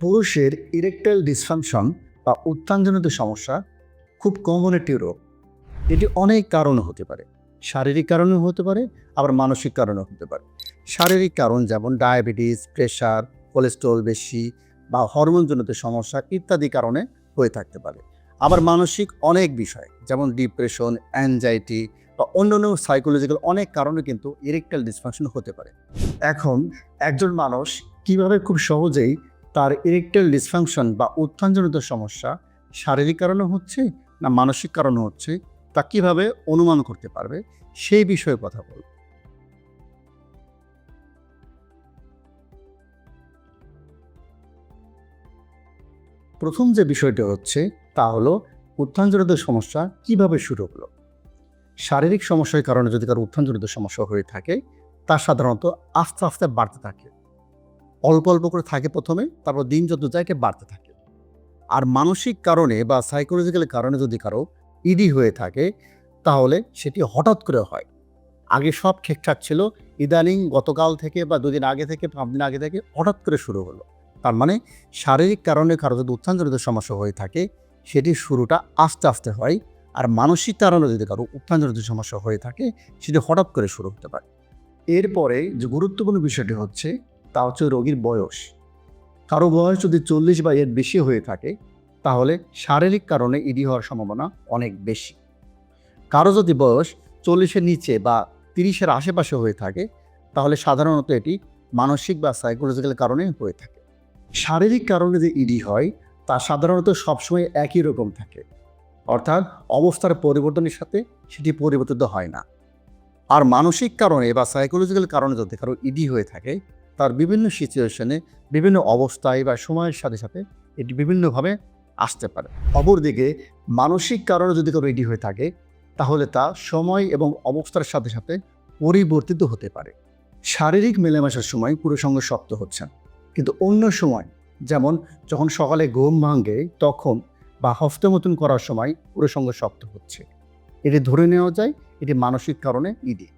পুরুষের erectile dysfunction বা উত্থানজনিত সমস্যা খুব কমন একটি রোগ। এটি অনেক কারণে হতে পারে। শারীরিক কারণেও হতে পারে, আবার মানসিক কারণে হতে পারে। শারীরিক কারণ যেমন ডায়াবেটিস প্রেশার কোলেস্ট্রল বেশি বা হরমোনজনিত সমস্যা ইত্যাদি কারণে হয়ে থাকতে পারে। আবার মানসিক অনেক বিষয়, যেমন ডিপ্রেশন অ্যাংজাইটি বা অন্যান্য সাইকোলজিক্যাল অনেক কারণে কিন্তু ইরেকটাইল ডিসফাংশন হতে পারে। এখন একজন মানুষ কীভাবে খুব সহজেই তার ইরেকটাইল ডিসফাংশন বা উত্থানজনিত সমস্যা শারীরিক কারণে হচ্ছে না মানসিক কারণে হচ্ছে, তা কীভাবে অনুমান করতে পারবে সেই বিষয়ে কথা বলব। প্রথম যে বিষয়টি হচ্ছে, তা হলো উত্থানজনিত সমস্যা কীভাবে শুরু হলো। শারীরিক সমস্যার কারণে যদি কারও উত্থানজনিত সমস্যা হয়ে থাকে, তা সাধারণত আস্তে আস্তে বাড়তে থাকে। অল্প অল্প করে থাকে প্রথমে, তারপর দিন যত যায় এটা বাড়তে থাকে। আর মানসিক কারণে বা সাইকোলজিক্যাল কারণে যদি কারও ইডি হয়ে থাকে, তাহলে সেটি হঠাৎ করে হয়। আগে সব ঠিকঠাক ছিল, ইদানিং গতকাল থেকে বা দুদিন আগে থেকে, পাঁচ দিন আগে থেকে হঠাৎ করে শুরু হলো। তার মানে শারীরিক কারণে কারও যদি উত্থানজনিত সমস্যা হয়ে থাকে সেটির শুরুটা আস্তে আস্তে হয়। আর মানসিক কারণে যদি কারও উত্থানজনিত সমস্যা হয়ে থাকে, সেটি হঠাৎ করে শুরু হতে পারে। এরপরে যে গুরুত্বপূর্ণ বিষয়টি হচ্ছে তা হচ্ছে রোগীর বয়স। কারও বয়স যদি চল্লিশ বা এর বেশি হয়ে থাকে, তাহলে শারীরিক কারণে ইডি হওয়ার সম্ভাবনা অনেক বেশি। কারও যদি বয়স চল্লিশের নিচে বা তিরিশের আশেপাশে হয়ে থাকে, তাহলে সাধারণত এটি মানসিক বা সাইকোলজিক্যাল কারণে হয়ে থাকে। শারীরিক কারণে যে ইডি হয়, তা সাধারণত সবসময় একই রকম থাকে। অর্থাৎ অবস্থার পরিবর্তনের সাথে সেটি পরিবর্তিত হয় না। আর মানসিক কারণে বা সাইকোলজিক্যাল কারণে যদি কারও ইডি হয়ে থাকে তার বিভিন্ন সিচুয়েশনে বিভিন্ন অবস্থায় বা সময়ের সাথে সাথে এটি বিভিন্নভাবে আসতে পারে। অপরদিকে মানসিক কারণে যদি কারও ইডি হয়ে থাকে, তাহলে তা সময় এবং অবস্থার সাথে সাথে পরিবর্তিত হতে পারে। শারীরিক মেলামেশার সময় পুরো সঙ্গে শক্ত হচ্ছেন কিন্তু অন্য সময়, যেমন যখন সকালে ঘুম ভাঙে, তখন বা হস্তমতন করার সময় পুরো সঙ্গে শক্ত হচ্ছে। এটি ধরে নেওয়া যায়, এটি মানসিক কারণে ইডি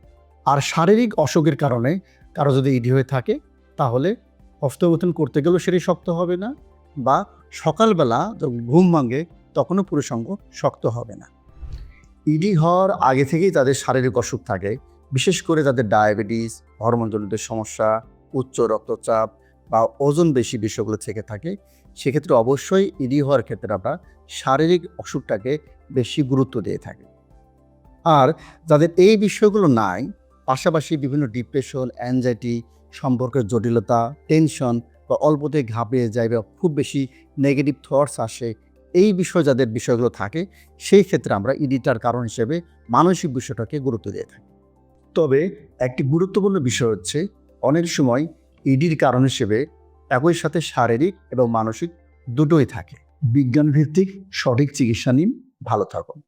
আর শারীরিক অসুখের কারণে কারও যদি ইডি হয়ে থাকে তাহলে হস্তমতন করতে গেলেও সেটি শক্ত হবে না বা সকালবেলা ঘুম ভাঙে তখনও পুরো সঙ্গ শক্ত হবে না। ইডি হওয়ার আগে থেকেই তাদের শারীরিক অসুখ থাকে, বিশেষ করে যাদের ডায়াবেটিস, হরমোনজনিত সমস্যা, উচ্চ রক্তচাপ বা ওজন বেশি বিষয়গুলো থেকে থাকে। সেক্ষেত্রে অবশ্যই ইডি হওয়ার ক্ষেত্রে আমরা শারীরিক অসুখটাকে বেশি গুরুত্ব দিয়ে থাকি। আর যাদের এই বিষয়গুলো নাই পাশাপাশি বিভিন্ন ডিপ্রেশন অ্যাংজাইটি সম্পর্কের জটিলতা টেনশন বা অল্পতে ঘাবড়িয়ে যায় বা খুব বেশি নেগেটিভ থটস আসে, এই বিষয় যাদের বিষয়গুলো থাকে, সেই ক্ষেত্রে আমরা ইডিটার কারণ হিসেবে মানসিক বিষয়টাকে গুরুত্ব দিয়ে থাকি। তবে একটি গুরুত্বপূর্ণ বিষয় হচ্ছে, অনেক সময় ইডির কারণ হিসেবে একই সাথে শারীরিক এবং মানসিক দুটোই থাকে। বিজ্ঞান ভিত্তিক সঠিক চিকিৎসা নিন, ভালো থাকুন।